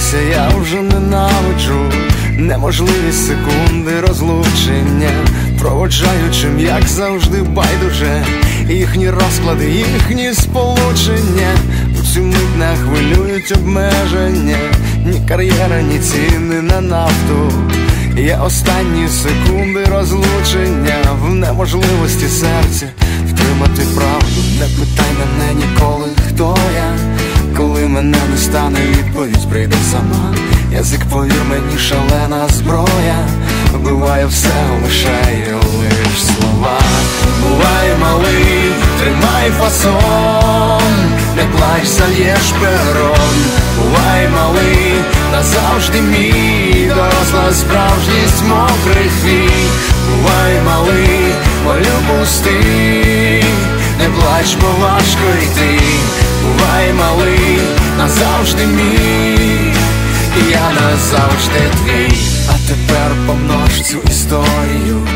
здається, я вже ненавиджу неможливі секунди розлучення, проводжаючим, як завжди, байдуже, їхні розклади, їхні сполучення, у цю мить не хвилюють обмеження, ні кар'єра, ні ціни на нафту. Є останні секунди розлучення в неможливості серця втримати правду. Не питай мене ніколи, хто я, коли мене не стане, відповідь прийде сама. Язик, повір мені, шалена зброя, вбиває все, лишає лиш слова. Буває малий, тримай фасон, не плач, зальєш перон, бувай малий, назавжди мій, доросла справжність мокрих вій, бувай малий, молю пусти, не плач, бо важко йти, бувай малий, назавжди мій і я назавжди твій. А тепер помнож цю історію.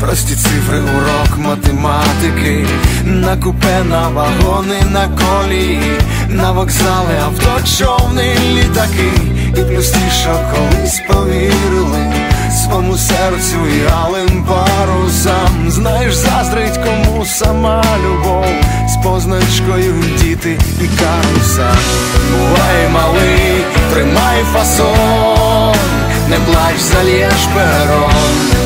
Прості цифри, урок математики, на купе, на вагони, на колії, на вокзали, авточовни, літаки, і плюс що колись повірили своєму серцю і алим парусам. Знаєш, заздрить кому сама любов з позначкою діти і каруса. Тримай фасон, не плач, зальєш перон,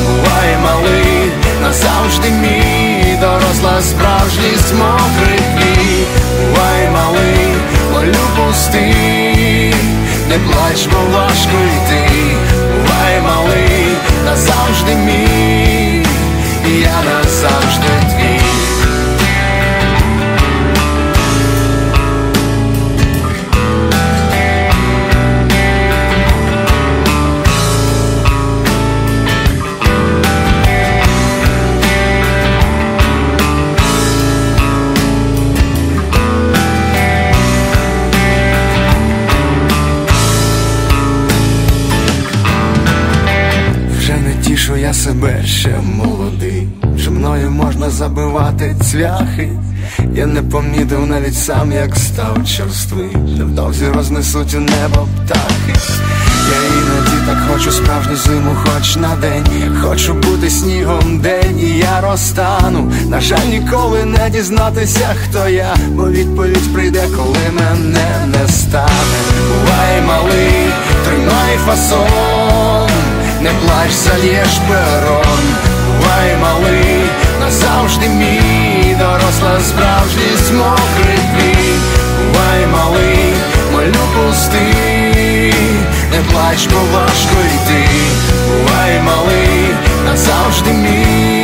бувай малий, назавжди мій, доросла справжність мокрих вій, бувай малий, волю пусти, не плач, бо важко йти, бувай малий, назавжди мій, тішу я себе ще молодий, що мною можна забивати цвяхи. Я не помітив навіть сам, як став черствий. Невдовзі рознесуть у небо птахи. Я іноді так хочу справжню зиму, хоч на день. Хочу бути снігом день, і я розтану. На жаль, ніколи не дізнатися, хто я, бо відповідь прийде, коли мене не стане. Не плач, зальєш перон, бувай малий, назавжди мій, доросла справжність мокрий твій, бувай малий, молю пусти, не плач, бо важко йти, бувай малий, назавжди мій.